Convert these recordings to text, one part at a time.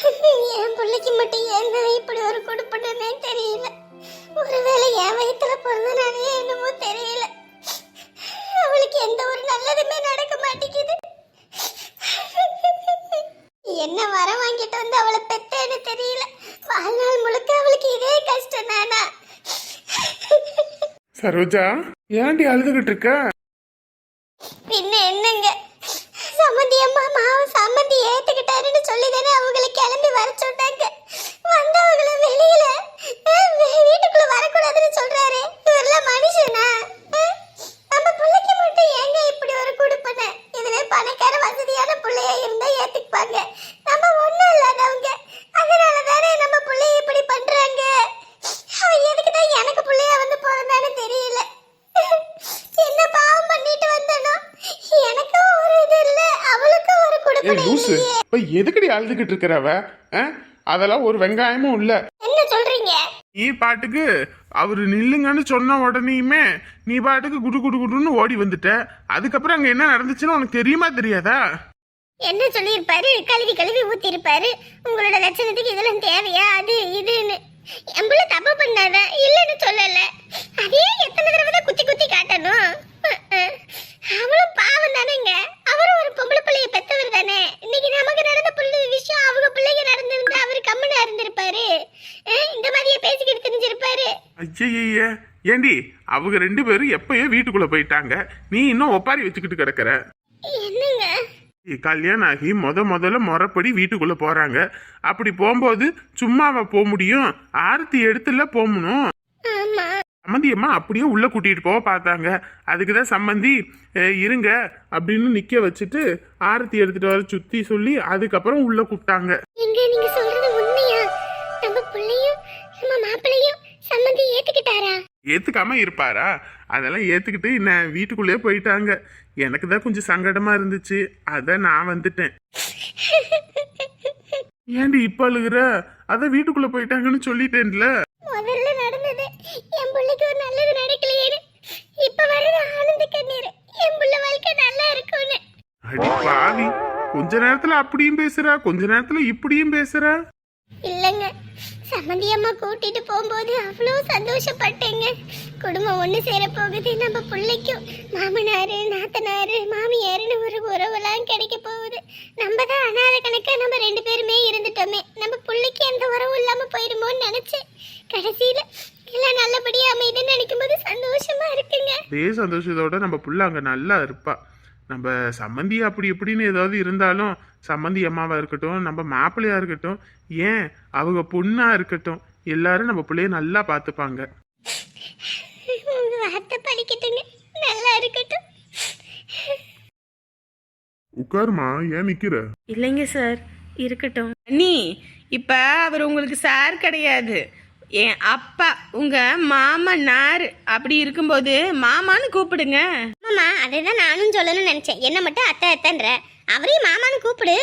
என் பிள்ளைக்கு மட்டும் என்ன இப்படி ஒரு கொடுப்பனே தெரியல. ஒருவேளை என் வயித்துல பிறந்தனாலே என்னமோ தெரியல. அவளுக்கு எந்த ஒரு நல்லதுமே நடக்க மாட்டேங்குது. என்ன வர வாங்கிட்டு வந்து அவளை பெத்தேன்னு தெரியல. வாழ்நாள் முழுக்க அவளுக்கு இதே கஷ்டம் தானா? சரோஜா ஏன்டி அழுதுகிட்டு இருக்க? பின்ன என்னங்க? சம்மந்தி அம்மா மாவு சம்மந்தி ஏத்துக்கிட்டாருன்னு சொல்லி தானே அவங்களை கிளம்பி வர சொன்னாங்க. வந்தவங்கள வெளியில வீட்டுக்குள்ள வரக்கூடாதுன்னு சொல்றாரு. இவரெல்லாம் மனுஷனா அஹ், நம்ம பிள்ளைக்கு மட்டும் ஏங்க இப்படி ஒரு குடுப்பன இதுவே பணக்கார வசதியான பிள்ளையா இருந்தா ஏத்துக்குப்பாங்க நம்ம ஒண்ணும் இல்லாதவங்க அதனால தானே நம்ம பிள்ளைய இப்படி பண்றாங்க அவன் எதுக்கு தான் எனக்கு பிள்ளையா வந்து பிறந்தான்னு தெரியல என்ன பாவம் பண்ணிட்டு வந்தனோ எனக்கும் ஒரு இது இல்ல அவளுக்கும் ஒரு ஏய் குடுப்பனை லூசு இல்லையே இப்ப எதுக்கடி அழுதுகிட்டு இருக்கிறவ? அதெல்லாம் ஒரு வெங்காயமும் இல்ல. என்ன சொல்றீங்க? நீ பாட்டுக்கு அவரு நில்லுங்கன்னு சொன்ன உடனேயுமே நீ பாட்டுக்கு குடு குடு குடுன்னு ஓடி வந்துட்ட. அதுக்கப்புறம் அங்க என்ன நடந்துச்சுன்னு உனக்கு தெரியுமா தெரியாதா? என்ன சொல்லியிருப்பாரு? கழுவி கழுவி ஊத்தி இருப்பாரு உங்களோட லட்சணத்துக்கு இதெல்லாம் தேவையா? அது இதுன்னு தப்பு பண்ணாத இல்லைன்னு சொல்லல அதே எத்தனை தடவை தான் குத்தி குத்தி காட்டணும் அஹ், அஹ். அவளும் பாவம் தானேங்க அவரும் ஒரு பொம்பளை பிள்ளைய பெத்தவர் தானே இன்னைக்கு நமக்கு நடந்த புள்ள விஷயம் அவங்க பிள்ளைங்க நடந்திருந்தா அவர் கம்மனா இருந்திருப்பாரு அஹ், இந்த மாதிரியே பேசிக்கிட்டு தெரிஞ்சிருப்பாரு ஐயய்ய ஏண்டி அவங்க ரெண்டு பேரும் எப்பயோ வீட்டுக்குள்ள போயிட்டாங்க. நீ இன்னும் ஒப்பாரி வச்சுக்கிட்டு கிடக்குற. என்னங்க? கல்யாணம் ஆகி முத முதல்ல முறைப்படி வீட்டுக்குள்ள போறாங்க. அப்படி போகும்போது சும்மாவா போக முடியும்? ஆரத்தி எடுத்துல போகணும். சம்மந்தி அம்மா அப்படியே உள்ள கூட்டிட்டு போக பார்த்தாங்க. அதுக்கு தான் சம்மந்தி "அஹ், இருங்க அப்படின்னு நிக்க வச்சுட்டு ஆரத்தி எடுத்துட்டு வர சுத்தி சொல்லி அதுக்கப்புறம் உள்ள கூப்பிட்டாங்க. எங்க நீங்க சொல்றது உண்மையா? நம்ம பிள்ளையும் நம்ம மாப்பிள்ளையும் சம்மந்தி ஏத்துக்கிட்டாரா? ஏத்துக்காம இருப்பாரா? அதெல்லாம் ஏத்துக்கிட்டு நான் வீட்டுக்குள்ளேயே போயிட்டாங்க. எனக்கு தான் கொஞ்சம் சங்கடமா இருந்துச்சு. அதான் நான் வந்துட்டேன். ஏண்டி இப்ப அழுகுற? அதான் வீட்டுக்குள்ள போயிட்டாங்கன்னு சொல்லிட்டேன்ல. முதல்ல நடந்தது என் பிள்ளைக்கு ஒரு நல்லது நடக்கலையேன்னு. இப்ப வர்றது ஆனந்த கண்ணீர். என் பிள்ளை வாழ்க்கை நல்லா இருக்கும்னு. அடி பாவி கொஞ்ச நேரத்துல அப்படியும் பேசுறா கொஞ்ச நேரத்துல இப்படியும் பேசுறா? இல்லைங்க. சமந்தி அம்மா கூட்டிட்டு போகும்போது அவ்வளோ சந்தோஷப்பட்டேங்க. குடும்பம் ஒன்று சேர போகுது. நம்ம பிள்ளைக்கும் மாமனார் நாத்தனார் மாமியாருன்னு ஒரு உறவுலாம் கிடைக்க போகுது. நம்ம தான் அனாத கணக்காக நம்ம ரெண்டு பேருமே இருந்துட்டோமே. நம்ம பிள்ளைக்கு எந்த உறவும் இல்லாமல் போயிடுமோன்னு நினச்சேன் கடைசியில் எல்லாம் நல்லபடியாக அமைதுன்னு நினைக்கும் போது சந்தோஷமாக இருக்குங்க. அதே சந்தோஷத்தோட நம்ம புள்ள அங்கே நல்லா இருப்பா. நம்ம சம்மந்தி அப்படி இப்படின்னு ஏதாவது இருந்தாலும் சம்மந்தி அம்மாவா இருக்கட்டும் நம்ம மாப்பிள்ளையா இருக்கட்டும் ஏன் அவங்க பொண்ணா இருக்கட்டும் எல்லாரும் நம்ம பிள்ளைய நல்லா பார்த்துப்பாங்க. உட்காருமா ஏன் நிக்கிற? இல்லைங்க சார் இருக்கட்டும். நீ இப்ப அவர் உங்களுக்கு சார் கிடையாது. என் அப்பா உங்க மாமனார் அப்படி இருக்கும்போது மாமான்னு கூப்பிடுங்க. மாமா அதை தான் நானும் சொல்லணும்னு நினைச்சேன். என்ன மட்டும் அத்தை அத்தைன்ற. அவரையும் மாமான்னு கூப்பிடு.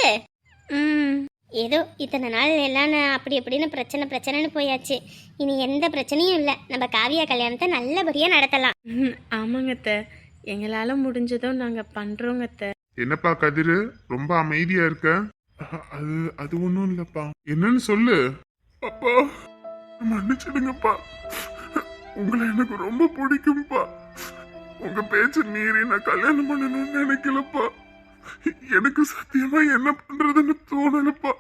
ம். ஏதோ இத்தனை நாள் எல்லாம் நான் அப்படி எப்படின்னு பிரச்சனை பிரச்சனைன்னு போயாச்சு. இனி எந்த பிரச்சனையும் இல்லை. நம்ம காவியா கல்யாணத்தை நல்லபடியாக நடத்தலாம். ம், ஆமாங்க அத்தை. எங்களால் முடிஞ்சதும் நாங்கள் பண்ணுறோங்க அத்தை. என்னப்பா கதிரு? ரொம்ப அமைதியா இருக்க? அது அது ஒண்ணும் இல்லப்பா. என்னன்னு சொல்லு. அப்பா. மன்னிச்சிடுங்கப்பா. உங்களை எனக்கு ரொம்ப பிடிக்கும்பா. உங்க பேச்சு மீறி நான் கல்யாணம் பண்ணணும்னு நினைக்கலப்பா. எனக்கு சத்தியமா என்ன பண்றதுன்னு தோணலப்பா.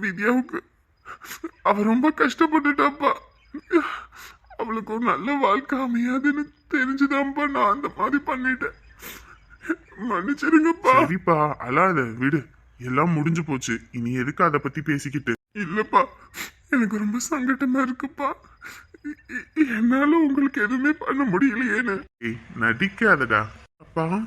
வித்யாவுக்கு அவ ரொம்ப கஷ்டப்பட்டுட்டாப்பா. அவளுக்கு ஒரு நல்ல வாழ்க்கை அமையாதுன்னு தெரிஞ்சுதான்ப்பா நான் அந்த மாதிரி பண்ணிட்டேன். மன்னிச்சிருங்கப்பா சரிப்பா அழாத விடு. எல்லாம் முடிஞ்சு போச்சு. இனி எதுக்கு அதை பத்தி பேசிக்கிட்டு? இல்லப்பா. எனக்கு ரொம்ப சங்கடமா இருக்குப்பா. என்னால உங்களுக்கு எதுவுமே பண்ண முடியலையேன்னு. ஏய் நடிக்காதடா. அப்பா.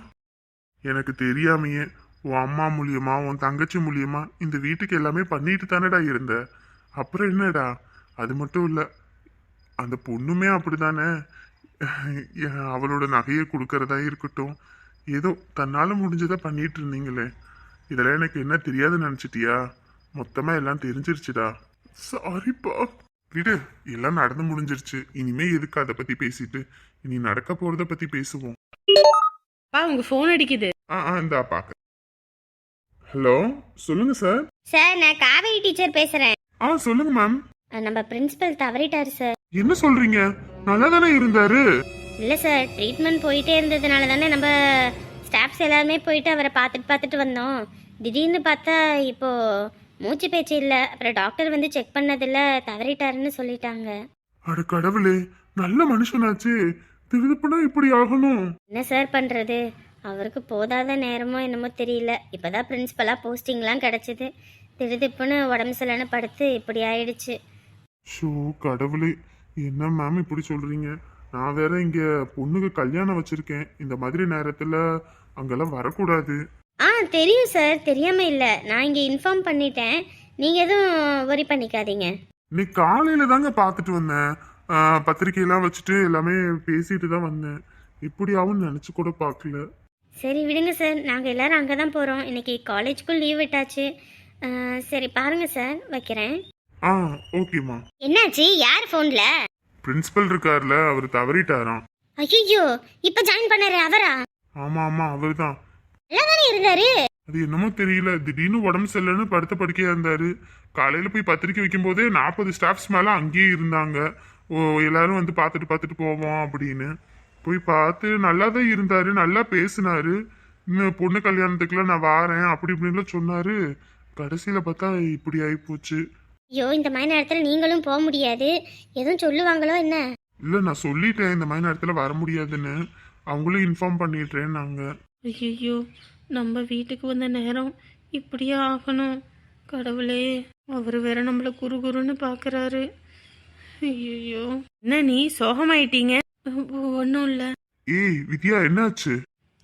எனக்கு தெரியாமையே உன் அம்மா மூலியமா உன் தங்கச்சி மூலியமா இந்த வீட்டுக்கு எல்லாமே பண்ணிட்டு தானடா இருந்த. அப்புறம் என்னடா? அது மட்டும் இல்ல அந்த பொண்ணுமே அப்படிதானே. அவளோட நகையை கொடுக்கறதா இருக்கட்டும். ஏதோ தன்னால முடிஞ்சதை பண்ணிட்டு இருந்தீங்களே. இதெல்லாம் எனக்கு என்ன தெரியாதுன்னு நினைச்சிட்டியா? மொத்தமா எல்லாம் தெரிஞ்சிருச்சுடா. சாரிப்பா விடு எல்லாம் நடந்து முடிஞ்சிருச்சு. இனிமே எதுக்கு அதை பத்தி பேசிட்டு? இனி நடக்க போறத பத்தி பேசுவோம். அப்பா உங்கள் ஃபோன் அடிக்குது. ஆ ஆ இந்தா பாக்க. ஹலோ சொல்லுங்க சார் சார் நான் காவேரி டீச்சர் பேசுறேன். ஆ சொல்லுங்க மேம் நம்ம பிரின்சிபல் தவறிட்டாரு சார் என்ன சொல்றீங்க? நல்லா தானே இருந்தாரு. இல்லை சார் ட்ரீட்மெண்ட் போயிட்டே இருந்ததுனால தானே நம்ம ஸ்டாஃப்ஸ் எல்லாருமே போயிட்டு அவரை பார்த்துட்டு பார்த்துட்டு வந்தோம். திடீர்னு பார்த்தா இப்போ மூச்சு பேச்சு இல்லை. அப்புறம் டாக்டர் வந்து செக் பண்ணதில்ல தவறிட்டாருன்னு சொல்லிட்டாங்க. அட கடவுளே நல்ல மனுஷனாச்சு. திருதுப்புனா இப்படி ஆகணும்? என்ன சார் பண்ணுறது அவருக்கு போதாத நேரமோ என்னமோ தெரியல. இப்போதான் பிரின்ஸ்பலாக போஸ்டிங்லாம் கிடச்சிது. திடுதிப்புன்னு உடம்பு சரியில்லைன்னு படுத்து இப்படி ஆயிடுச்சு. ஷோ கடவுளே. என்ன மேம் இப்படி சொல்றீங்க? நான் வேற இங்க பொண்ணுக்கு கல்யாணம் வச்சிருக்கேன். இந்த மாதிரி நேரத்துல அங்கெல்லாம் வரக்கூடாது. ஆ தெரியும் சார் தெரியாமல் இல்லை. நான் இங்கே இன்ஃபார்ம் பண்ணிட்டேன். நீங்கள் எதுவும் worry பண்ணிக்காதீங்க. இன்னைக்கு காலையில தாங்க பார்த்துட்டு வந்தேன். ஆ, பத்திரிக்கையெல்லாம் வச்சுட்டு எல்லாமே பேசிட்டு தான் வந்தேன். இப்படி ஆகும்னு நினைச்சு கூட பார்க்கல. சரி விடுங்க சார் நாங்கள் எல்லாரும் அங்கே தான் போகிறோம் இன்னைக்கு காலேஜ்க்கும் லீவ் விட்டாச்சு. ஆ, சரி பாருங்கள் சார் வைக்கிறேன். ஆ ஓகேம்மா என்னாச்சு? யார் ஃபோனில் பிரின்சிபல் இருக்கார்ல அவர் தவறிட்டாராம். ஐயோ இப்போ ஜாயின் பண்ணாரு அவரா? ஆமா ஆமா அவர்தான். தானே இருந்தாரு? அது என்னமோ தெரியல. திடீர்னு உடம்பு சரியில்லைன்னு படுத்த படுக்கையா இருந்தாரு. காலையில போய் பத்திரிக்கை வைக்கும் போதே நாற்பது ஸ்டாஃப்ஸ் மேல அங்கேயே இருந்தாங்க. ஓ எல்லாரும் வந்து பார்த்துட்டு பார்த்துட்டு போவோம் அப்படின்னு. போய் பார்த்து நல்லா தான் இருந்தாரு. நல்லா பேசினாரு. இன்னும் பொண்ணு கல்யாணத்துக்குலாம் நான் வாரேன். அப்படி இப்படின்லாம் சொன்னாரு. கடைசியில பார்த்தா இப்படி ஆயிப்போச்சு. ஐயோ இந்த மாதிரி நேரத்தில் நீங்களும் போக முடியாது. எதுவும் சொல்லுவாங்களோ என்ன? இல்ல நான் சொல்லிட்டேன். இந்த மாதிரி நேரத்துல வர முடியாதுன்னு. அவங்களும் இன்ஃபார்ம் பண்ணிடுறேன் நாங்க ஐயோ நம்ம வீட்டுக்கு வந்த நேரம் இப்படியே ஆகணும். கடவுளே அவர் வேற நம்மளை குறு குருன்னு பார்க்குறாரு ஐயோ என்ன நீ சோகமாயிட்டீங்க? ஒன்றும் இல்லை. ஏய் வித்யா என்னாச்சு?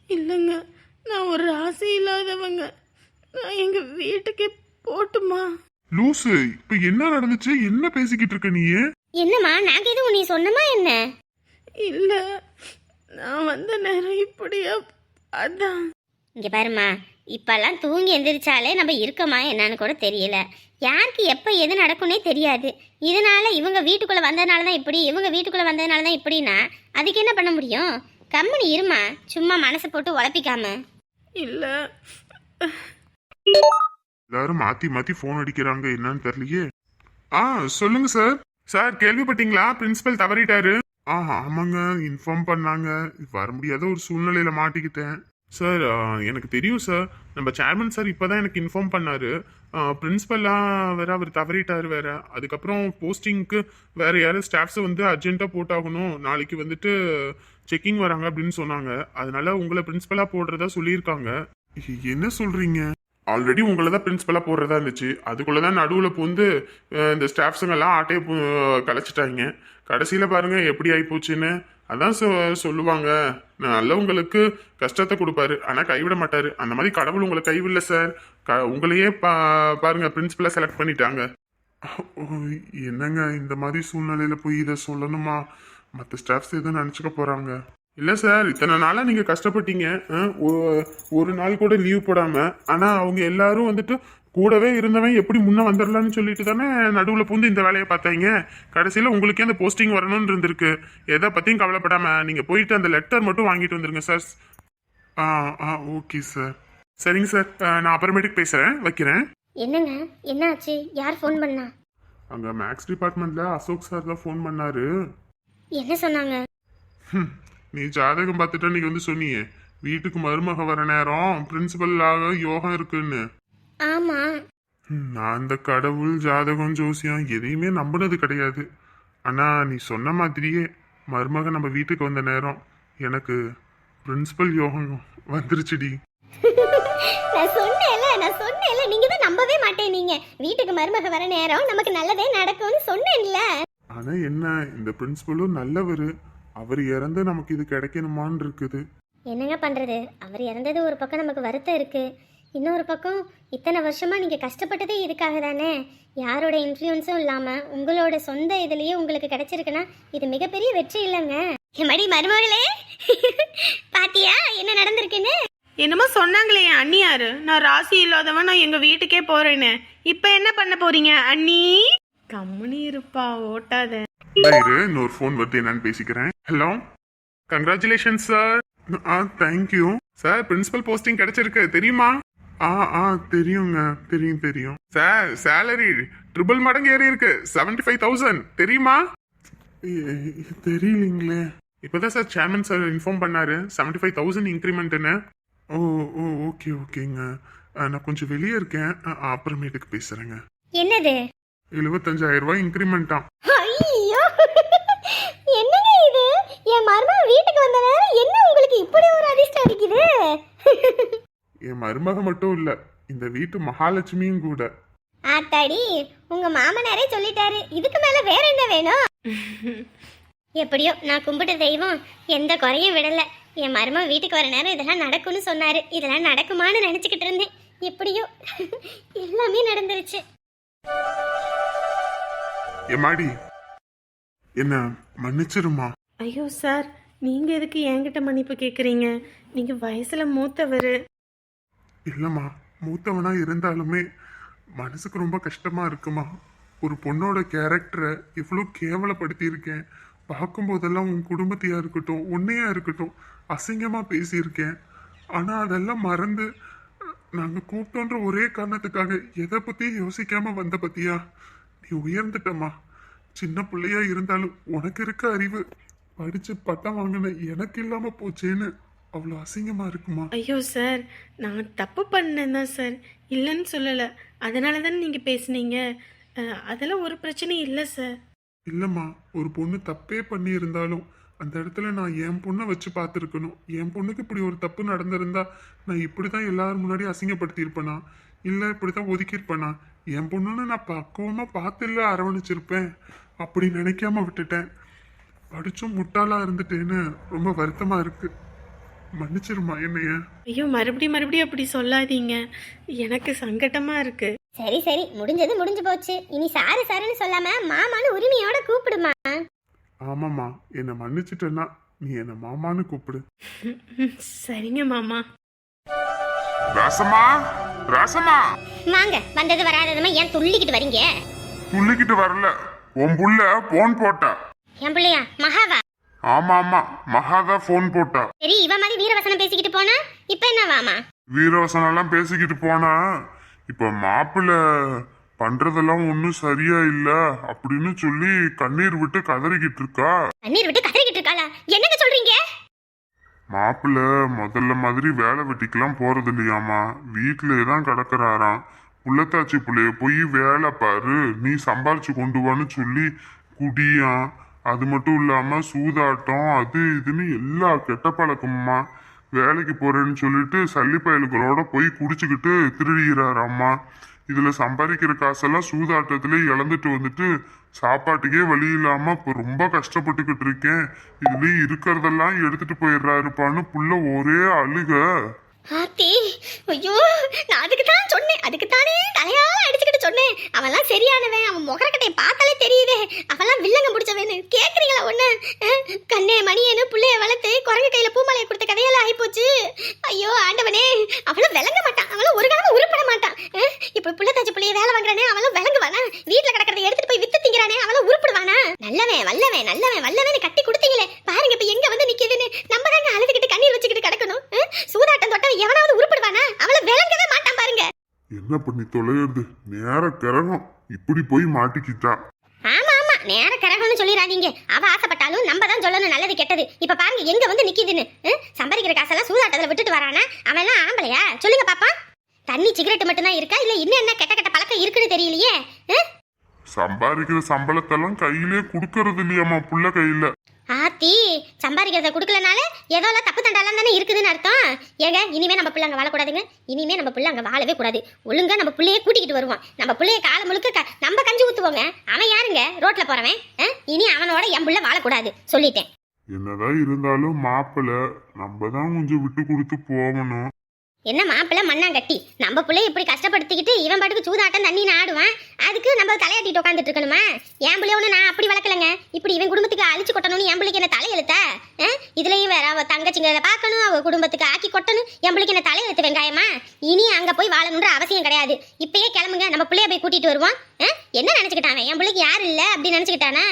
இல்லைங்க நான் ஒரு ராசி இல்லாதவங்க. நான் எங்கள் வீட்டுக்கே போட்டுமா? லூசு இப்ப என்ன நடந்துச்சு? என்ன பேசிக்கிட்டு இருக்க நீ? என்னம்மா நாங்கள் எதுவும் நீ சொன்னமா என்ன? இல்லை நான் வந்த நேரம் இப்படியா அதான். இங்கே பாருமா இப்பெல்லாம் தூங்கி எந்திரிச்சாலே நம்ம இருக்கோமா என்னன்னு கூட தெரியல. யாருக்கு எப்போ எது நடக்கும்னே தெரியாது. இதனால இவங்க வீட்டுக்குள்ளே வந்ததுனால தான் இப்படி இவங்க வீட்டுக்குள்ளே வந்ததுனால தான் இப்படின்னா அதுக்கு என்ன பண்ண முடியும்? கம்முனு இருமா சும்மா மனசை போட்டு உழப்பிக்காம இல்லை. எல்லாரும் மாத்தி மாத்தி ஃபோன் அடிக்கிறாங்க என்னன்னு தெரியலையே. ஆ சொல்லுங்க சார். சார் கேள்விப்பட்டீங்களா? பிரின்சிபல் தவறிட்டாரு. ஆ ஆமாங்க. இன்ஃபார்ம் பண்ணாங்க. வர முடியாத ஒரு சூழ்நிலையில மாட்டிக்கிட்டேன். சார் எனக்கு தெரியும் சார் நம்ம சேர்மன் சார் இப்போதான் எனக்கு இன்ஃபார்ம் பண்ணாரு. பிரின்ஸிபல்லாம் வேற அவர் தவறிட்டார் வேற. அதுக்கப்புறம் போஸ்டிங்க்கு வேற யாரும் ஸ்டாஃப்ஸை வந்து அர்ஜென்ட்டாக போட்டாகணும். நாளைக்கு வந்துட்டு செக்கிங் வராங்க அப்படின்னு சொன்னாங்க. அதனால உங்களை பிரின்ஸிபலாக போடுறதா சொல்லியிருக்காங்க. என்ன சொல்றீங்க? ஆல்ரெடி உங்களை தான் பிரின்ஸிபலாக போடுறதா இருந்துச்சு. அதுக்குள்ளே தான் நடுவில் பூந்து இந்த ஸ்டாஃப்ஸுங்கெல்லாம் ஆட்டையை கலைச்சிட்டாங்க. கடைசியில் பாருங்கள் எப்படி ஆகிப்போச்சுன்னு அதான் சொ சொல்லுவாங்க. நல்லவங்களுக்கு கஷ்டத்தை கொடுப்பாரு ஆனால் கைவிட மாட்டார். அந்த மாதிரி கடவுள் உங்களை கைவிடல சார் க உங்களையே பா பாருங்கள் பிரின்ஸிபலாக செலக்ட் பண்ணிட்டாங்க. ஓ, என்னங்க இந்த மாதிரி சூழ்நிலையில் போய் இதை சொல்லணுமா? மற்ற ஸ்டாஃப்ஸ் எதுவும் நினச்சிக்க போகிறாங்க இல்லை சார் இத்தனை நாளாக நீங்கள் கஷ்டப்பட்டீங்க. ஒரு நாள் கூட லீவ் போடாம. ஆனால் அவங்க எல்லாரும் வந்துட்டு கூடவே இருந்தவன் எப்படி முன்ன வந்துடலாம்னு சொல்லிட்டு தானே நடுவில் பூந்து இந்த வேலையை பார்த்தாங்க. கடைசியில் உங்களுக்கே அந்த போஸ்டிங் வரணும்னு இருந்திருக்கு. எதை பற்றியும் கவலைப்படாம நீங்கள் போயிட்டு அந்த லெட்டர் மட்டும் வாங்கிட்டு வந்துருங்க சார். ஆ ஆ ஓகே சார் சரிங்க சார் நான் அப்புறமேட்டுக்கு பேசுகிறேன் வைக்கிறேன். என்னங்க? என்னாச்சு? யார் ஃபோன் பண்ணா? அங்கே மேக்ஸ் டிபார்ட்மெண்ட்ல அசோக் சார் தான் ஃபோன் பண்ணாரு. என்ன சொன்னாங்க? நீ ஜாதகம் பார்த்துட்டு நீங்க வந்து சொன்னியே வீட்டுக்கு மருமக வர நேரம் பிரின்சிபல்லாக யோகம் இருக்குன்னு. ஹம், நான் அந்த கடவுள் ஜாதகம் ஜோசியம் எதையுமே நம்பினது கிடையாது. ஆனா நீ சொன்ன மாதிரியே மருமக நம்ம வீட்டுக்கு வந்த நேரம் எனக்கு பிரின்சிபல் யோகம் வந்துருச்சுடி. நான் சொன்னேன்ல நான் சொன்னேன்ல நீங்க தான் நம்பவே மாட்டேன் நீங்க. வீட்டுக்கு மருமக வர நேரம் நமக்கு நல்லதே நடக்கும்னு சொன்னேன்ல. ஆனா என்ன இந்த பிரின்சிபலும் நல்லவர். அவர் இறந்து நமக்கு இது கிடைக்கணுமான்னு இருக்குது என்னங்க பண்றது? அவர் இறந்தது ஒரு பக்கம் நமக்கு வருத்தம் இருக்கு. இன்னொரு பக்கம் இத்தனை வருஷமா நீங்க கஷ்டப்பட்டதே இதுக்காக தானே? யாரோட இன்ஃப்ளூயன்ஸும் இல்லாம உங்களோட சொந்த இதுலயே உங்களுக்கு கிடைச்சிருக்குன்னா இது மிகப்பெரிய வெற்றி இல்லைங்க. மடி மருமகளே? பாத்தியா என்ன நடந்திருக்குன்னு? என்னமோ சொன்னாங்களே என் அண்ணியாரு. நான் ராசி இல்லாதவன் நான் எங்க வீட்டுக்கே போறேன்னு. இப்ப என்ன பண்ண போறீங்க அண்ணி? கம்முனி இருப்பா ஓட்டாத. இரு இன்னொரு ஃபோன் வருது என்னன்னு பேசிக்கிறேன். Hello congratulation sir ah thank you sir principal posting கிடைச்சிருக்கு. தெரியுமா? ஆ ஆ தெரியுங்க. தெரியும் தெரியும். சார் சேலரி ட்ரிபிள் மடங்கு ஏறி இருக்கு. செவன்டி ஃபைவ் தௌசண்ட் தெரியுமா தெரியலீங்களே. இப்போதான் சார் சேர்மன் சார் இன்ஃபார்ம் பண்ணாரு. செவன்டி ஃபைவ் தௌசண்ட் இன்க்ரிமெண்ட்டுன்னு ஓ ஓ ஓகே ஓகேங்க நான் கொஞ்சம் வெளியே இருக்கேன். அப்புறமேட்டுக்கு பேசுறேங்க. என்னது? எழுபத்தஞ்சாயிரம் ரூபாய் இன்க்ரிமெண்ட்டாம் என்னங்க இது? என் மருமக வீட்டுக்கு வந்த நேரம் என்ன உங்களுக்கு இப்படி ஒரு அதிர்ஷ்டம் அடிக்குது என் மருமக மட்டும் இல்ல இந்த வீட்டு மகாலட்சுமியும் கூட. ஆத்தாடி உங்க மாமனாரே சொல்லிட்டாரு. இதுக்கு மேல வேற என்ன வேணும்? எப்படியோ நான் கும்பிட்ட தெய்வம் எந்த குறையும் விடல. என் மருமக வீட்டுக்கு வர நேரம் இதெல்லாம் நடக்கும்னு சொன்னாரு. இதெல்லாம் நடக்குமான்னு நினைச்சுக்கிட்டு இருந்தேன். எப்படியோ எல்லாமே நடந்துருச்சு. எம்மாடி என்ன மன்னிச்சிருமா? ஐயோ சார் நீங்கள் எதுக்கு என்கிட்ட மன்னிப்பு கேட்குறீங்க நீங்கள் வயசில் மூத்தவர். இல்லம்மா மூத்தவனா இருந்தாலுமே மனசுக்கு ரொம்ப கஷ்டமா இருக்குமா? ஒரு பொண்ணோட கேரக்டரை இவ்வளோ கேவலப்படுத்தி இருக்கேன் பார்க்கும்போதெல்லாம் உன் குடும்பத்தையா இருக்கட்டும் உன்னையா இருக்கட்டும் அசிங்கமா பேசியிருக்கேன். ஆனா அதெல்லாம் மறந்து நாங்க கூப்பிட்டோன்ற ஒரே காரணத்துக்காக எதை பத்தியும் யோசிக்காம வந்த பத்தியா? நீ உயர்ந்துட்டம்மா. சின்ன பிள்ளையா இருந்தாலும் உனக்கு இருக்க அறிவு. படிச்சு பட்டம் வாங்கின எனக்கு இல்லாம போச்சேன்னு அவ்வளோ அசிங்கமா இருக்குமா? ஐயோ சார் நான் தப்பு பண்ணேன் தான் சார் இல்லைன்னு சொல்லலை. அதனால தானே நீங்கள் பேசுனீங்க. அஹ், அதெல்லாம் ஒரு பிரச்சனையும் இல்லை சார் இல்லைம்மா. ஒரு பொண்ணு தப்பே பண்ணியிருந்தாலும் அந்த இடத்துல நான் என் பொண்ணை வச்சு பார்த்துருக்கணும். என் பொண்ணுக்கு இப்படி ஒரு தப்பு நடந்திருந்தா நான் இப்படி தான் எல்லாரும் முன்னாடி அசிங்கப்படுத்தியிருப்பேனா? இல்லை இப்படி தான் ஒதுக்கியிருப்பேனா? என் பொண்ணுன்னு நான் பக்குவமாக பார்த்து இல்லை அரவணைச்சிருப்பேன். அப்படி நினைக்காம விட்டுட்டேன். படிச்சும் முட்டாளா இருந்துட்டேன்னு ரொம்ப வருத்தமா இருக்கு. மன்னிச்சிருமா என்னைய? ஐயோ மறுபடியும் மறுபடியும் அப்படி சொல்லாதீங்க. எனக்கு சங்கட்டமாக இருக்குது சரி சரி. முடிஞ்சது முடிஞ்சு போச்சு. இனி சாரு சாருன்னு சொல்லாம மாமான்னு உரிமையோட கூப்பிடுமா? ஆமாம்மா. என்னை மன்னிச்சிட்டேன்னா நீ என்னை மாமான்னு கூப்பிடு. சரிங்க மாமா. ரசமா ரசமா வாங்க வந்தது வராததுமா ஏன் துள்ளிக்கிட்டு வரீங்க? துள்ளிக்கிட்டு வரல. உன் புள்ள போன் போட்டா. என் பிள்ளையா? மகாவா? ஆமா ஆமா மகாதா போன் போட்டா. சரி இவ மாதிரி வீரவசனம் பேசிக்கிட்டு போனா? இப்ப என்ன வாமா? வீரவசனம் எல்லாம் பேசிக்கிட்டு போனா இப்ப மாப்பிள்ள பண்றதெல்லாம் ஒன்றும் சரியா இல்ல அப்படின்னு சொல்லி கண்ணீர் விட்டு கதறிக்கிட்டு இருக்கா. தண்ணீர் விட்டு கதறிக்கிட்டு இருக்காளா? என்னங்க சொல்றீங்க? மாப்பிள்ள முதல்ல மாதிரி வேலை வெட்டிக்கெல்லாம் போறது இல்லையாமா வீட்டிலே தான் கிடக்குறாராம். புள்ளத்தாச்சி பிள்ளைய போய் வேலை பாரு. நீ சம்பாரிச்சு கொண்டு வான்னு சொல்லி குடியான் அது மட்டும் இல்லாம சூதாட்டம் அது இதுன்னு எல்லா கெட்ட பழக்கமும்மா. வேலைக்கு போறேன்னு சொல்லிட்டு சல்லி போய் குடிச்சுக்கிட்டு திருடுகிறாராம்மா இதுல சம்பாதிக்கிற காசெல்லாம் சூதாட்டத்திலே இழந்துட்டு வந்துட்டு சாப்பாட்டுக்கே வழி இல்லாம இப்ப ரொம்ப கஷ்டப்பட்டுக்கிட்டு இருக்கேன். இதுலயும் இருக்கிறதெல்லாம் எடுத்துட்டு போயிடுறாருப்பான்னு புள்ள ஒரே அழுக. ஆத்தி ஐயோ நான் அதுக்கு தான் சொன்னேன். அதுக்கு தானே தலையால அடிச்சுக்கிட்டு சொன்னேன். அவன்லாம் சரியானவன். அவன் முகரக்கட்டையை பார்த்தாலே தெரியுதே. அவன்லாம் வில்லங்க முடிச்சவன்னு கேட்குறீங்களா ஒண்ணு கண்ணே மணியேன்னு புள்ளைய வளர்த்து குரங்கு கையில பூமாலையை கொடுத்த கதையெல்லாம் ஆயிப்போச்சு. ஐயோ ஆண்டவனே. அவளும் விளங்க மாட்டான். அவளும் ஒரு காலமும் உருப்பட மாட்டான். இப்போ இப்ப புள்ள தாச்சி புள்ளைய வேலை வாங்குறானே அவளும் விளங்குவானா? வீட்டில் கிடக்கிறத எடுத்துட்டு போய் வித்து திங்கிறானே அவளும் உருப்பிடுவானா? நல்லவன் வல்லவன் நல்லவன் வல்லவன் கட்டி கொடுத்தீங்களே. பாருங்க இப்போ எங்கே வந்து நிக்குதுன்னு. நம்ம தாங்க அழுதுகிட்டு கண்ணீர் வச்சுக்கிட்டு கிடக்கணும். சூதாட்டம் தொட்டவன் எவனாவது உருப்படுவானா? அவளை விளங்கவே மாட்டான் பாருங்க. என்ன பண்ணி தொலைகிறது நேர கிரகம். இப்படி போய் மாட்டிக்கிட்டா. ஆமா ஆமா. நேர கரகம்னு சொல்லிடாதீங்க அவ ஆசைப்பட்டாலும் நம்ம தான் சொல்லணும் நல்லது கெட்டது. இப்ப பாருங்க எங்க வந்து நிக்குதுன்னு. சம்பாதிக்கிற காசெல்லாம் சூதாட்டத்துல விட்டுட்டு வரானா? அவன் எல்லாம் ஆம்பளையா? சொல்லுங்க பாப்பா. தண்ணி சிகரெட் மட்டும்தான் இருக்கா? இல்ல இன்னும் என்ன கெட்ட கெட்ட பழக்கம் இருக்குன்னு தெரியலையே? சம்பாதிக்கிற சம்பளத்தெல்லாம் கையிலே கொடுக்கறது இல்லையாம்மா புள்ள கையில. பாட்டி சம்பாதிக்கிறத கொடுக்கலனால ஏதோ எல்லாம் தப்பு தண்டாலாம் தானே இருக்குதுன்னு அர்த்தம். ஏங்க இனிமே நம்ம பிள்ளை அங்கே வாழக்கூடாதுங்க. இனிமே நம்ம பிள்ளை அங்கே வாழவே கூடாது. ஒழுங்கா நம்ம பிள்ளைய கூட்டிக்கிட்டு வருவோம் நம்ம பிள்ளைய காலம் முழுக்க க- நம்ம கஞ்சி ஊற்றுவோங்க அவன் யாருங்க? ரோட்டில் போறவன். இனி அவனோட என் பிள்ளை வாழக்கூடாது. சொல்லிட்டேன். என்னதான் இருந்தாலும் மாப்பிள்ள நம்ம தான் கொஞ்சம் விட்டு கொடுத்து போகணும். என்ன மாப்பிள்ளை மண்ணாங்கட்டி? நம்ம பிள்ளைய இப்படி கஷ்டப்படுத்திக்கிட்டு இவன் பாட்டுக்கு சூதாட்டம் தண்ணி ஆடுவான் அதுக்கு நம்ம தலையாட்டிட்டு உட்காந்துட்டு இருக்கணுமா? என் பிள்ளைய ஒன்று நான் அப்படி வளர்க்கலங்க. இப்படி இவன் குடும்பத்துக்கு அழிச்சு கொட்டணும்னு என் பிள்ளைக்கு என்ன தலையெழுத்த இதுலயும் வேற அவ தங்கச்சிங்க பார்க்கணும் அவ குடும்பத்துக்கு ஆக்கி கொட்டணும். என் பிள்ளைக்கு என்ன தலையெழுத்து வெங்காயமா? இனி அங்க போய் வாழணுன்ற அவசியம் கிடையாது. இப்பயே கிளம்புங்க நம்ம பிள்ளைய போய் கூட்டிட்டு வருவோம். என்ன நினைச்சுக்கிட்டான் என் பிள்ளைக்கு யாரும் இல்ல அப்படி நினைச்சுக்கிட்டானா?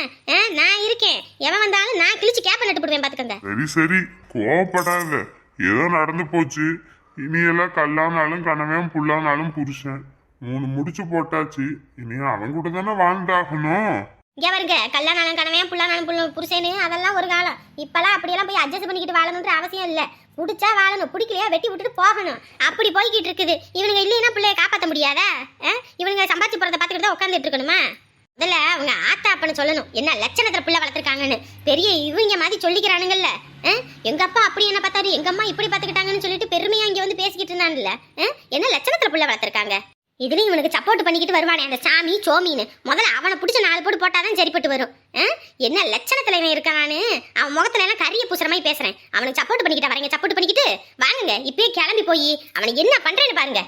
நான் இருக்கேன். எவன் வந்தாலும் நான் கிழிச்சு கேப்ப நட்டு போடுவேன் பாத்துக்கந்த சரி சரி. கோவப்படாத. ஏதோ நடந்து போச்சு. இனியெல்லாம் கல்லானாலும் கணவன் புல்லானாலும் புருஷன். மூணு முடிச்சு போட்டாச்சு இனி அவன் கூட தானே வாழ்ந்தாகணும்? இங்கே வருங்க கல்யாணம் கனவையும் புள்ளானாலும் புள்ள புருஷனு அதெல்லாம் ஒரு காலம். இப்பெல்லாம் அப்படியெல்லாம் போய் அட்ஜஸ்ட் பண்ணிக்கிட்டு வாழணுன்ற அவசியம் இல்லை. பிடிச்சா வாழணும் பிடிக்கலையா வெட்டி விட்டுட்டு போகணும். அப்படி போய்கிட்டு இருக்குது. இவனுங்க இல்லைன்னா பிள்ளைய காப்பாற்ற முடியாதா? இவனுங்க சம்பாதிச்சு போகிறத பார்த்துக்கிட்டு தான் உட்காந்துட்டு இருக்கணுமா? முதல்ல அவங்க ஆத்தா அப்பன்னு சொல்லணும். என்ன லட்சணத்துல பிள்ளை வளர்த்துருக்காங்கன்னு. பெரிய இவங்க மாதிரி சொல்லிக்கிறானுங்கல்ல. எங்க அப்பா அப்படி என்ன பார்த்தாரு? எங்க அம்மா இப்படி பார்த்துக்கிட்டாங்கன்னு சொல்லிட்டு பெருமையா இங்க வந்து பேசிக்கிட்டு இருந்தான்ல. என்ன லட்சணத்துல பிள்ளை வளர்த்துருக்காங்க? இதுலயும் இவனுக்கு சப்போர்ட் பண்ணிக்கிட்டு வருவானே அந்த சாமி சோமின்னு. முதல்ல அவனை பிடிச்ச நாலு போட்டு போட்டாதான் சரிப்பட்டு வரும். என்ன லட்சணத்துல இவன் இருக்கானு அவன் முகத்துல எல்லாம் கரிய பூசுற மாதிரி பேசுறேன். அவனுக்கு சப்போர்ட் பண்ணிக்கிட்ட வரீங்க சப்போர்ட் பண்ணிக்கிட்டு. வாங்குங்க இப்பயே கிளம்பி போய் அவனுக்கு என்ன பண்றேன்னு பாருங்க.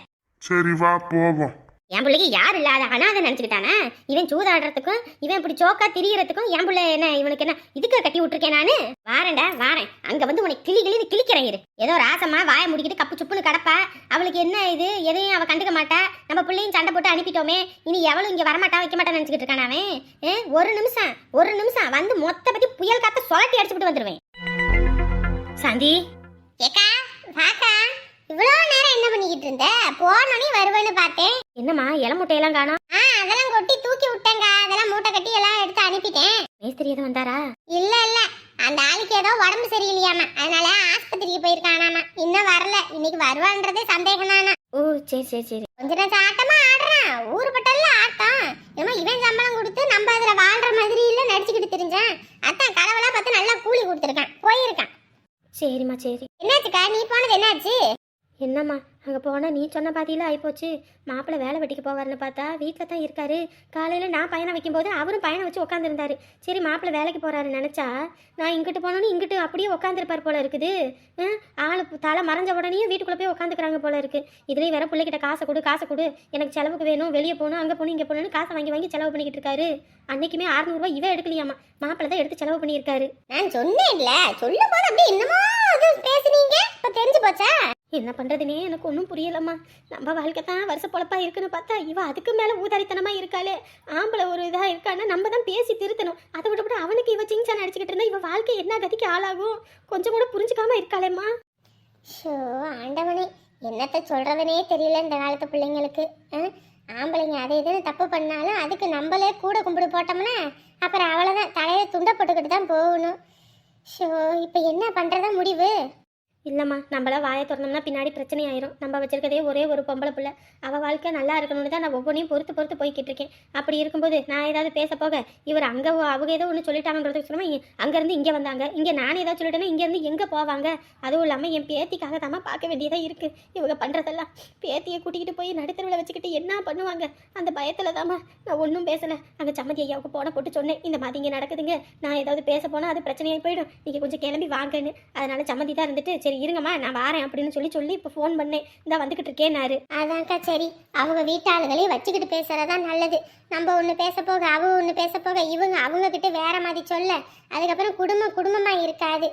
சரி வா போவோம். என் பிள்ளைக்கு யார் இல்லாத அனாதை நினச்சிக்கிட்டானே? இவன் சூதாடுறதுக்கும் இவன் இப்படி சோக்கா திரியறதுக்கும் என் பிள்ளை என்ன இவனுக்கு என்ன இதுக்கு கட்டி விட்டுருக்கேன் நானு? வாரேன்டா வாரேன். அங்க வந்து உனக்கு கிளி கிளின்னு கிளிக்கிறேன் இரு. ஏதோ ராசமா வாயை முடிக்கிட்டு கப்பு சுப்புன்னு கடப்பா. அவளுக்கு என்ன இது? எதையும் அவ கண்டுக்க மாட்டா. நம்ம பிள்ளையும் சண்டை போட்டு அனுப்பிட்டோமே. இனி எவளும் இங்க வரமாட்டா வைக்க மாட்டான்னு நினச்சிக்கிட்டு இருக்கான் அவன். ஏ, ஒரு நிமிஷம் ஒரு நிமிஷம். வந்து மொத்த பத்தி புயல் காத்த சொலட்டி அடிச்சுட்டு வந்துருவேன். சந்தி. ஏக்கா வாக்கா. இவ்வளோ நேரம் என்ன பண்ணிக்கிட்டு இருந்த? போனோனே வருவேன்னு பார்த்தேன். என்னம்மா இலை முட்டையெல்லாம் காணோம்? ஆ அதெல்லாம் கொட்டி தூக்கி விட்டேங்க அதெல்லாம் மூட்டை கட்டி எல்லாம் எடுத்து அனுப்பிட்டேன். மேஸ்திரி எதுவும் வந்தாரா? இல்ல இல்ல. அந்த ஆளுக்கு ஏதோ உடம்பு சரியில்லையாம. அதனால ஆஸ்பத்திரிக்கு போயிருக்கானாமா. இன்னும் வரல. இன்னைக்கு வருவான்றதே சந்தேகம் தானா ஓ சரி சரி சரி. கொஞ்ச நேரம் ஆட்டமா ஆடுறான். ஊரு பட்டல்ல ஆட்டம் ஏமா இவன் சம்பளம் கொடுத்து நம்ம அதுல வாழ்ற மாதிரி இல்ல நடிச்சுக்கிட்டு தெரிஞ்சான் அத்தான் கடவுளா பார்த்து நல்லா கூலி கொடுத்துருக்கான். போயிருக்கான். சரிம்மா சரி. என்னாச்சுக்கா? நீ போனது என்னாச்சு? என்னம்மா அங்கே போனால் நீ சொன்ன பாதியில் ஆகிப்போச்சு மாப்பிள்ளை வேலை வெட்டிக்கு போவார்னு பார்த்தா வீட்டில் தான் இருக்காரு. காலையில் நான் பயணம் வைக்கும்போது அவரும் பயணம் வச்சு உட்காந்துருந்தாரு சரி மாப்பிள்ளை வேலைக்கு போகிறாரு நினச்சா நான் இங்கிட்டு போனோன்னு இங்கிட்டு அப்படியே உட்காந்துருப்பார் போல இருக்குது. ஆள் தலை மறைஞ்ச உடனே வீட்டுக்குள்ளே போய் உட்காந்துக்கிறாங்க போல இருக்குது இதுலேயும் வேற பிள்ளைகிட்ட காசை கொடு காசை கொடு. எனக்கு செலவுக்கு வேணும் வெளியே போகணும் அங்கே போகணும் இங்கே போகணும்னு காசை வாங்கி வாங்கி செலவு பண்ணிக்கிட்டு இருக்காரு. அன்னைக்குமே அறுநூறுவா இவன் எடுக்கலையாமா. மாப்பிள்ளை தான் எடுத்து செலவு பண்ணியிருக்காரு. நான் சொன்னேன்ல சொல்லும் போது அப்படியே என்னமோ பேசுனீங்க? இப்போ தெரிஞ்சு போச்சா? என்ன பண்ணுறதுனே எனக்கு ஒன்றும் புரியலம்மா. நம்ம வாழ்க்கை தான் வருஷ பொழப்பா இருக்குன்னு பார்த்தா இவன் அதுக்கு மேலே ஊதாரித்தனமாக இருக்காளே. ஆம்பளை ஒரு இதாக இருக்கான்னா நம்ம தான் பேசி திருத்தணும். அதை விட்டு அவனுக்கு இவன் சிங்சான் அடிச்சுக்கிட்டு இருந்தா இவன் வாழ்க்கை என்ன கதிக்கு ஆளாகும்? கொஞ்சம் கூட புரிஞ்சுக்காம இருக்காளேம்மா. ஷோ ஆண்டவனே என்னத்தை சொல்கிறதுனே தெரியல இந்த காலத்து பிள்ளைங்களுக்கு. ஆம்பளைங்க அதை இதுன்னு தப்பு பண்ணாலும் அதுக்கு நம்மளே கூட கும்பிடு போட்டோம்னா அப்புறம் அவ்வளோதான் தலையை துண்டை போட்டுக்கிட்டு தான் போகணும். ஷோ இப்போ என்ன பண்ணுறதா முடிவு? இல்லைம்மா நம்மளாம் வாயை திறந்தோம்னா பின்னாடி பிரச்சனை ஆயிரும் நம்ம வச்சிருக்கதே ஒரே ஒரு பொம்பளை பிள்ளை. அவள் வாழ்க்கை நல்லா இருக்கணும்னு தான் நான் ஒவ்வொன்றையும் பொறுத்து பொறுத்து போய்கிட்டு இருக்கேன். அப்படி இருக்கும்போது நான் ஏதாவது பேச போக இவர் அங்கே அவங்க ஏதோ ஒன்று சொல்லிட்டாங்கன்றதுக்கு சொல்லாமல் அங்கேருந்து இங்கே வந்தாங்க. இங்கே நான் ஏதாவது சொல்லிட்டேன்னா இங்கேருந்து எங்கே போவாங்க? அதுவும் இல்லாமல் என் பேத்திக்காக தாம்மா பார்க்க வேண்டியதாக இருக்குது இவங்க பண்ணுறதெல்லாம் பேத்தியை கூட்டிகிட்டு போய் நடுத்தருவில் வச்சுக்கிட்டு என்ன பண்ணுவாங்க? அந்த பயத்தில் தாம்மா நான் ஒன்றும் பேசலை. அங்கே சம்மதி ஐயாவுக்கு போன போட்டு சொன்னேன். இந்த மாதிரி இங்கே நடக்குதுங்க. நான் ஏதாவது பேச போனால் அது பிரச்சனையாகி போயிடும். நீங்கள் கொஞ்சம் கிளம்பி வாங்கன்னு. அதனால் சம்மதி தான் இருந்துட்டு சரி இருங்கம்மா நான் வாரேன் அப்படின்னு சொல்லி சொல்லி இப்போ ஃபோன் பண்ணேன். இந்த வந்துக்கிட்டு இருக்கேன்னாரு. அதான்க்கா சரி. அவங்க வீட்டாளுகளையும் வச்சுக்கிட்டு பேசுறதா நல்லது. நம்ம ஒன்று பேச போக அவ ஒன்று பேச போக இவங்க அவங்க கிட்ட வேற மாதிரி சொல்ல. அதுக்கப்புறம் குடும்பம் குடும்பமாக இருக்காது.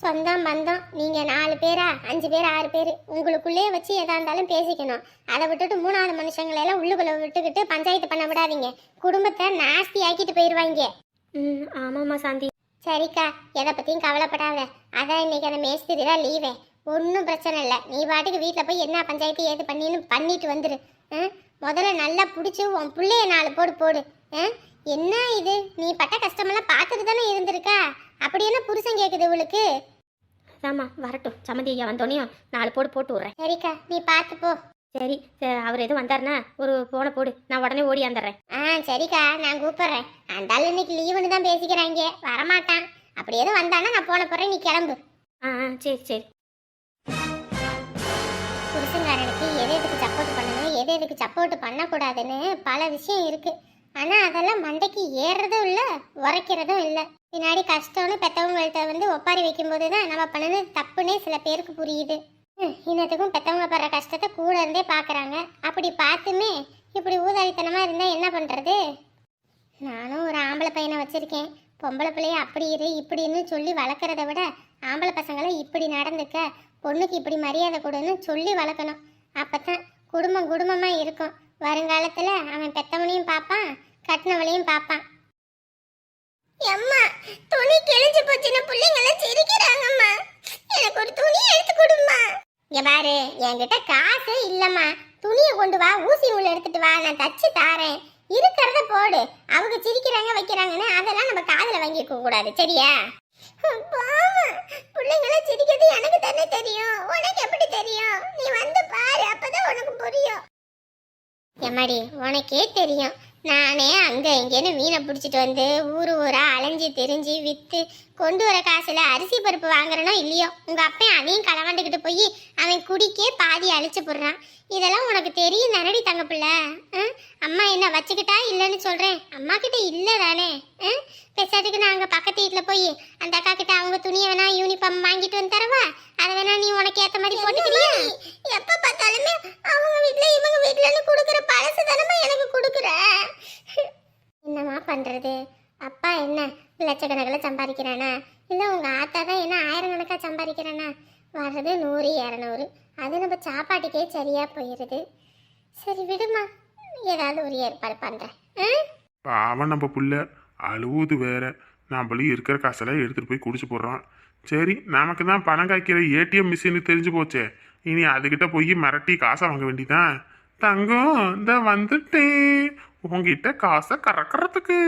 சொந்தம் பந்தம். நீங்கள் நாலு பேரா அஞ்சு பேர் ஆறு பேர் உங்களுக்குள்ளேயே வச்சு எதா இருந்தாலும் பேசிக்கணும். அதை விட்டுட்டு மூணாவது மனுஷங்களை எல்லாம் உள்ளுக்குள்ள விட்டுக்கிட்டு பஞ்சாயத்து பண்ண விடாதீங்க. குடும்பத்தை நாஸ்தி ஆக்கிட்டு போயிடுவாங்க ம் ஆமாம்மா சாந்தி. சரிக்கா எதை பற்றியும் கவலைப்படாத. அதான் இன்னைக்கு அந்த மேஸ்திரி தான் லீவே ஒன்றும் பிரச்சனை இல்லை. நீ பாட்டுக்கு வீட்டில் போய் என்ன பஞ்சாயத்து ஏது பண்ணின்னு பண்ணிட்டு வந்துரு. ஆ? முதல்ல நல்லா பிடிச்சி உன் பிள்ளைய நாலு போடு போடு. ஆ? என்ன இது? நீ பட்ட கஷ்டமெல்லாம் பார்த்துட்டு தானே இருந்திருக்கா? அப்படி என்ன புருஷன் கேட்குது இவளுக்கு? ஆமாம் வரட்டும். சம்மதி ஐயா வந்தோடனையும் நாலு போடு போட்டு விட்றேன். சரிக்கா நீ பார்த்து போ. சரி அவர் எதுவும் வந்தாருன்னா ஒரு போனை போடு. நான் உடனே ஓடி வந்துடுறேன். ஆ சரிக்கா நான் கூப்பிடுறேன். அந்த ஆள் இன்னைக்கு லீவுன்னு தான் பேசிக்கிறாங்க. வரமாட்டான். அப்படி எதுவும் வந்தானா நான் போன போறேன் நீ கிளம்பு. ஆ சரி சரி. புருஷங்காரனுக்கு எது எதுக்கு சப்போர்ட் பண்ணணும்? எது எதுக்கு சப்போர்ட் பண்ணக்கூடாதுன்னு பல விஷயம் இருக்கு. ஆனா அதெல்லாம் மண்டைக்கு ஏறுறதும் இல்ல உரைக்கிறதும் இல்ல. பின்னாடி கஷ்டம்னு பெத்தவங்கள்ட்ட வந்து ஒப்பாரி வைக்கும்போது தான் நம்ம பண்ணது தப்புன்னே சில பேருக்கு புரியுது. இன்னத்துக்கும் பெத்தவங்க படுற கஷ்டத்தை கூட இருந்தே பார்க்குறாங்க அப்படி பார்த்துமே இப்படி ஊதாரித்தனமாக இருந்தால் என்ன பண்ணுறது நானும் ஒரு ஆம்பளை பையனை வச்சிருக்கேன். பொம்பளை பிள்ளைய அப்படி இரு இப்படின்னு சொல்லி வளர்க்குறத விட ஆம்பளை பசங்களை இப்படி நடந்துக்க பொண்ணுக்கு இப்படி மரியாதை கொடுன்னு சொல்லி வளர்க்கணும். அப்பதான் குடும்பம் குடும்பமாக இருக்கும். வருங்காலத்தில் அவன் பெத்தவனையும் பார்ப்பான் கட்டினவளையும் பார்ப்பான். அம்மா துணி கிழிஞ்சு போச்சுன்னு பிள்ளைங்க எல்லாம் சிரிக்கிறாங்கம்மா. எனக்கு ஒரு துணி எடுத்து கொடுமா இங்க பாரு என்கிட்ட காசு இல்லம்மா. துணியை கொண்டு வா ஊசி நூல் எடுத்துட்டு வா நான் தச்சு தாரேன். இருக்கிறத போடு. அவங்க சிரிக்கிறாங்க வைக்கிறாங்கன்னு அதெல்லாம் நம்ம காதில் வாங்கிக்க கூடாது. சரியா? பிள்ளைங்கள சிரிக்கிறது எனக்கு தானே தெரியும். உனக்கு எப்படி தெரியும்? நீ வந்து பாரு அப்பதான் உனக்கு புரியும். எம்மாடி உனக்கே தெரியும். நானே அங்கே இங்கேன்னு மீனை பிடிச்சிட்டு வந்து ஊர் ஊராக அலைஞ்சு திரிஞ்சு விற்று கொண்டு வர காசில் அரிசி பருப்பு வாங்குறனோ இல்லையோ? உங்கள் அப்பன் அதையும் களவாண்டுக்கிட்டு போய் அவன் குடிக்கே பாதி அழிச்சு போடுறான். இதெல்லாம் உனக்கு தெரியும் தானடி தங்க பிள்ளை ஆ? அம்மா என்ன வச்சுக்கிட்டா இல்லைன்னு சொல்கிறேன் அம்மா கிட்ட இல்லை தானே. ஆ? பெசாட்டுக்கு நான் அங்கே பக்கத்து வீட்டில் போய் அந்த அக்கா கிட்ட அவங்க துணியை வேணா யூனிஃபார்ம் வாங்கிட்டு வந்து தரவா? அதை வேணா நீ உனக்கு ஏற்ற மாதிரி போட்டுக்கிறியா எப்போ பார்த்தாலுமே அவங்க வீட்டில் இவங்க வீட்டிலன்னு கொடுக்குற பழசு தானே எனக்கு கொடுக்குற என்னம்மா பண்ணுறது அப்பா என்ன? லட்சக்கணக்கில் சம்பாதிக்கிறானா? இல்லை உங்கள் ஆத்தா தான் என்ன ஆயிரக்கணக்காக சம்பாதிக்கிறானா? வர்றது நூறு இரநூறு. அது நம்ம சாப்பாட்டுக்கே சரியாக போயிடுது. சரி விடுமா. ஏதாவது ஒரு ஏற்பாடு பண்ணுறேன் ஆ? பாவம் நம்ம புள்ள. அழுவுது வேற. நம்மளும் இருக்கிற காசெல்லாம் எடுத்துகிட்டு போய் குடிச்சு போடுறான். சரி நமக்கு தான் பணம் காய்க்கிற ஏடிஎம் மிஷின் தெரிஞ்சு போச்சே. இனி அதுகிட்ட போய் மிரட்டி காசை வாங்க வேண்டிதான் தங்கம் இந்த வந்துட்டேன். உங்ககிட்ட காசை கறக்கறதுக்கு.